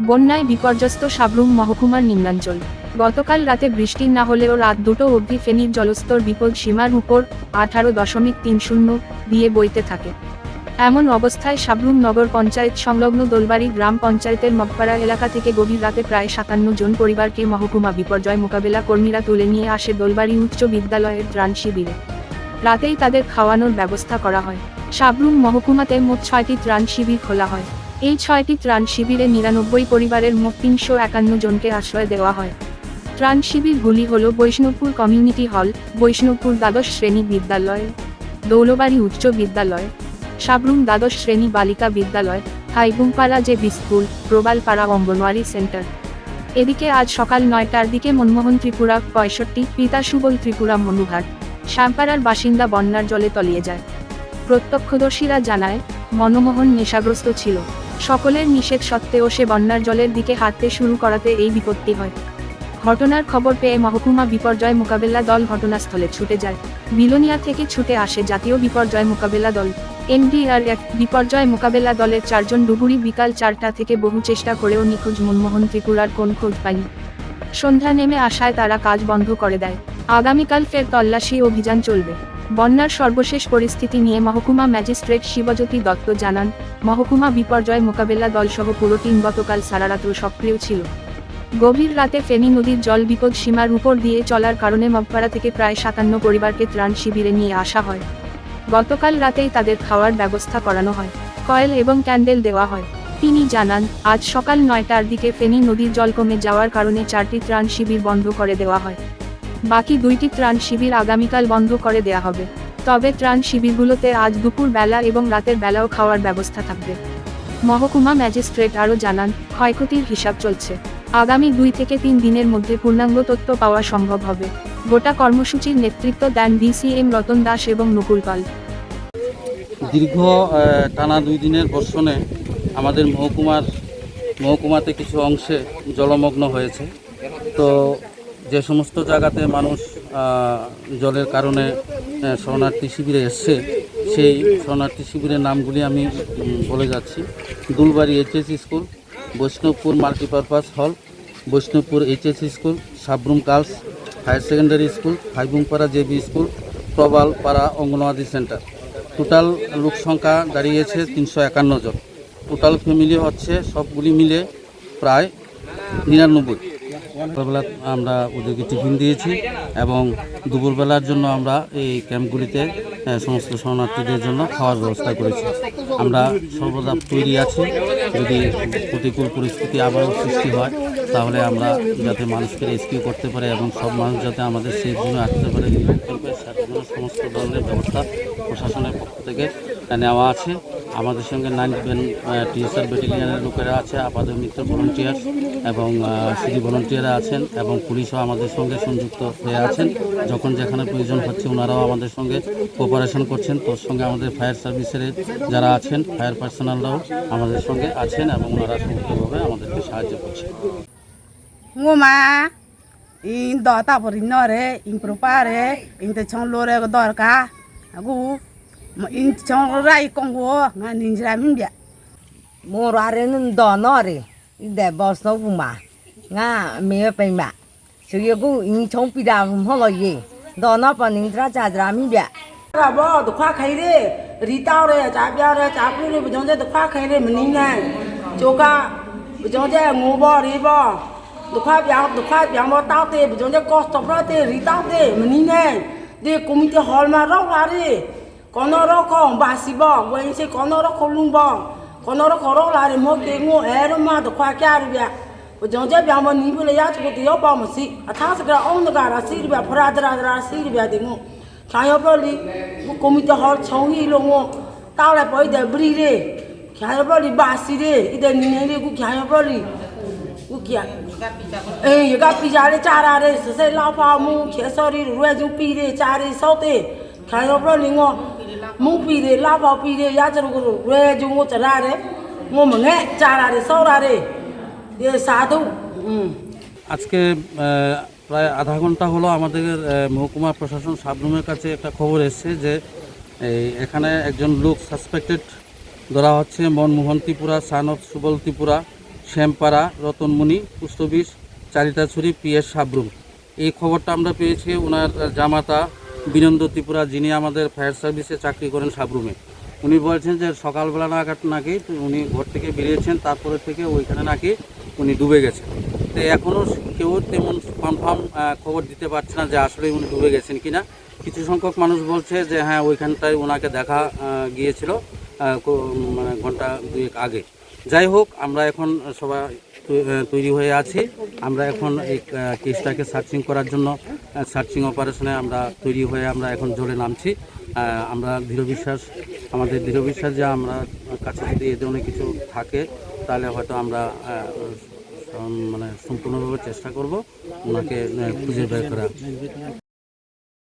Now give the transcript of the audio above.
বন্যায় বিপর্যস্ত সাবরুম মহকুমার নিম্নাঞ্চল। গতকাল রাতে বৃষ্টি না হলেও রাত দুটো অবধি ফেনীর জলস্তর বিপদ সীমার উপর আঠারো দশমিক তিন শূন্য দিয়ে বইতে থাকে। এমন অবস্থায় সাবরুম নগর পঞ্চায়েত সংলগ্ন দোলবাড়ি গ্রাম পঞ্চায়েতের মগপাড়া এলাকা থেকে গভীর রাতে প্রায় সাতান্ন জন পরিবারকে মহকুমা বিপর্যয় মোকাবেলা কর্মীরা তুলে নিয়ে আসে দোলবাড়ি উচ্চ বিদ্যালয়ের ত্রাণ শিবিরে। রাতেই তাদের খাওয়ানোর ব্যবস্থা করা হয়। সাবরুম মহকুমাতে মোট ছয়টি ত্রাণ শিবির খোলা হয়। এই ছয়টি ত্রাণ শিবিরে নিরানব্বই পরিবারের মোট তিনশো একান্ন জনকে আশ্রয় দেওয়া হয়। ত্রাণ শিবিরগুলি হল বৈষ্ণবপুর কমিউনিটি হল, বৈষ্ণবপুর দ্বাদশ শ্রেণি বিদ্যালয়, দৌলবাড়ি উচ্চ বিদ্যালয়, সাবরুম দ্বাদশ শ্রেণি বালিকা বিদ্যালয় হাইবুংপাড়া যে স্কুল, প্রবালপাড়া অঙ্গনওয়াড়ি সেন্টার। এদিকে আজ সকাল নয়টার দিকে মনমোহন ত্রিপুরা পঁয়ষট্টি, পিতা সুবল ত্রিপুরা মনুঘাট, শ্যামপাড়ার বাসিন্দা বন্যার জলে তলিয়ে যায়। প্রত্যক্ষদর্শীরা জানায়, মনমোহন নেশাগ্রস্ত ছিল। সকলের নিষেধ সত্ত্বেও সে বন্যার জলের দিকে হাঁটতে শুরু করাতে এই বিপত্তি হয়। ঘটনার খবর পেয়ে মহকুমা বিপর্যয় মোকাবেলা দল ঘটনাস্থলে ছুটে যায়। বিলোনিয়া থেকে ছুটে আসে জাতীয় বিপর্যয় মোকাবেলা দল। এনডিআরএফ বিপর্যয় মোকাবেলা দলের চারজন ডুবুরি বিকাল চারটা থেকে বহু চেষ্টা করেও নিখোঁজ মনমোহন ত্রিপুরার কোন খোঁজ পায়নি। সন্ধ্যা নেমে আসায় তারা কাজ বন্ধ করে দেয়। আগামীকাল ফের তল্লাশি অভিযান চলবে। বন্যার সর্বশেষ পরিস্থিতি নিয়ে মহকুমা ম্যাজিস্ট্রেট শিবজ্যোতি দত্ত জানান, মহকুমা বিপর্যয় মোকাবেলা দলসহ পুরো টিম গতকাল সারারাত্র সক্রিয় ছিল। গভীর রাতে ফেনী নদীর জল বিপদ সীমার উপর দিয়ে চলার কারণে মগপাড়া থেকে প্রায় সাতান্ন পরিবারকে ত্রাণ শিবিরে নিয়ে আসা হয়। গতকাল রাতেই তাদের খাওয়ার ব্যবস্থা করানো হয়। কয়েল এবং ক্যান্ডেল দেওয়া হয়। তিনি জানান, আজ সকাল নয়টার দিকে ফেনী নদীর জল কমে যাওয়ার কারণে চারটি ত্রাণ শিবির বন্ধ করে দেওয়া হয়। বাকি দুইটি ত্রাণ শিবির আগামীকাল বন্ধ করে দেয়া হবে। তবে ত্রাণ শিবিরগুলোতে আজ দুপুর বেলা এবং রাতের বেলাও খাওয়ার ব্যবস্থা থাকবে। মহকুমা ম্যাজিস্ট্রেট আরও জানান, ক্ষয়ক্ষতির হিসাব চলছে। আগামী দুই থেকে তিন দিনের মধ্যে পূর্ণাঙ্গ তথ্য পাওয়া সম্ভব হবে। গোটা কর্মসূচির নেতৃত্ব দেন ডিসিএম রতন দাস এবং নকুল পাল। দীর্ঘ টানা দুই দিনের বর্ষণে আমাদের মহকুমার, মহকুমাতে কিছু অংশে জলমগ্ন হয়েছে। তো যে সমস্ত জায়গাতে মানুষ জলের কারণে শরণার্থী শিবিরে এসছে, সেই শরণার্থী শিবিরের নামগুলি আমি বলে যাচ্ছি। Dulbari HS school, Baishnabpur multipurpose hall, Baishnabpur HS school, Sabroom girls higher secondary school Haibungpara JB school Prabalpara anganwadi centre. Total লোক সংখ্যা দাঁড়িয়েছে তিনশো একান্ন জন। টোটাল ফ্যামিলি হচ্ছে সবগুলি মিলে প্রায় নিরানব্বই। সকালবেলা আমরা ওদেরকে টিফিন দিয়েছি এবং দুপুরবেলার জন্য আমরা এই ক্যাম্পগুলিতে সমস্ত শরণার্থীদের জন্য খাওয়ার ব্যবস্থা করেছি। আমরা সর্বদা তৈরি আছি। যদি প্রতিকূল পরিস্থিতি আবারও সৃষ্টি হয়, তাহলে আমরা যাতে মানুষকে রেস্কিউ করতে পারে এবং সব মানুষ যাতে আমাদের সেই জন্য আসতে পারে। সমস্ত ধরনের ব্যবস্থা প্রশাসনের পক্ষ থেকে নেওয়া আছে। আমাদের সঙ্গে নাইন টিএসআর ব্যাটালিয়নের লোকেরা আছে আপাতত মিত্র ভলেন্টিয়ার এবং সিডি ভলেন্টিয়াররা আছেন এবং পুলিশও আমাদের সঙ্গে সংযুক্ত হয়ে আছেন। যখন যেখানে প্রয়োজন হচ্ছে ওনারাও আমাদের সঙ্গে কোপারেশন করছেন। তোর সঙ্গে আমাদের ফায়ার সার্ভিসের যারা আছেন ফায়ার পার্সোনালরাও আমাদের সঙ্গে আছেন এবং ওনারা সমস্তভাবে আমাদেরকে সাহায্য করছেন। do ta por in nore in propare in te chong lore in chong rai kong ho nga nin ra min bia mo ra re nin do no re de bo so bu ma nga me pe ma so ye gu in chong pi da ho lo ye do no pa nin ra cha ra min bia ra bo to kha khai re ri ta re cha pya re cha pu re bu jong je to kha khai re min nin nan cho ka bu jong je ngo bo ri bo ဒုက္ခပြောင်းဒုက္ခပြောင်းမတော့တဲ့ဘုံကြောင့်ကော့စတော့တဲ့ရီတော့တဲ့မနီးနဲ့ဒီကွန်မြူနတီဟော်မှာရောက်လာတယ် wen se kono ro ko lung bo kono ro ko ro la re mo ke ngo e ro ma do kha kya ri bia bu jong je bia mo ni bu le ya chu ko te yo ba mo si a tha sa ga on ga ra si ri bia phra dra dra si ri bia de ngo ခံရပလီကိုမီတဟောချုံဟီလုံးကိုတောက်လိုက်ပေါ်တဲ့ဘရီလေခံရပလီဘာစီလေဣတဲ့နင်းနေလေကိုခံရပလီကိုကြအေးရကပီကြလေကြားရတယ်စစလောက်ပါမှုခေစော်ရီရွယ်စုပီလေကြား ရီစောက်တဲ့ခံရပလီငေါမူပီလေလောက်ပါပီလေရကြလို့ကိုရွယ်စုကိုကြရတယ်ငိုမငဲ့ကြားရတယ်စောက်ရတယ်ဒီစာတုอืม আজকে আহ, প্রায় আধা ঘন্টা হলো আমাদের আহ, মহকুমা প্রশাসন সাবরুমের কাছে একটা খবর এসেছে যে এই এখানে একজন লোক সাসপেক্টেড ধরা হচ্ছে Manmohan Tripura son of Subal Tripura Shyampara Ratanmani post office Charitachhari PS Sabroom এই খবরটা আমরা পেয়েছি ওনার জামাতা বিনন্দ ত্রিপুরা, যিনি আমাদের ফায়ার সার্ভিসে চাকরি করেন সাবরুমে। উনি বলছেন যে সকালবেলা নাগাদ নাকি উনি ঘর থেকে বেরিয়েছেন, তারপরে থেকে ওইখানে নাকি উনি ডুবে গেছেন। তো এখনও কেউ তেমন কনফার্ম খবর দিতে পারছে না যে আসলে উনি ডুবে গেছেন কি না কিছু সংখ্যক মানুষ বলছে যে হ্যাঁ ওইখানটায় ওনাকে দেখা গিয়েছিল মানে ঘণ্টা দুয়েক আগে। যাই হোক, আমরা এখন সবাই তৈরি হয়ে আছি। আমরা এখন এই কেসটাকে সার্চিং করার জন্য সার্চিং অপারেশনে আমরা তৈরি হয়ে আমরা এখন জলে নামছি। আমরা দৃঢ় বিশ্বাস, আমাদের দৃঢ় বিশ্বাস যে আমরা কাছে যদি এ ধরনের কিছু থাকে, তাহলে হয়তো আমরা মানে সম্পূর্ণভাবে চেষ্টা করব ওনাকে খুঁজে বের করা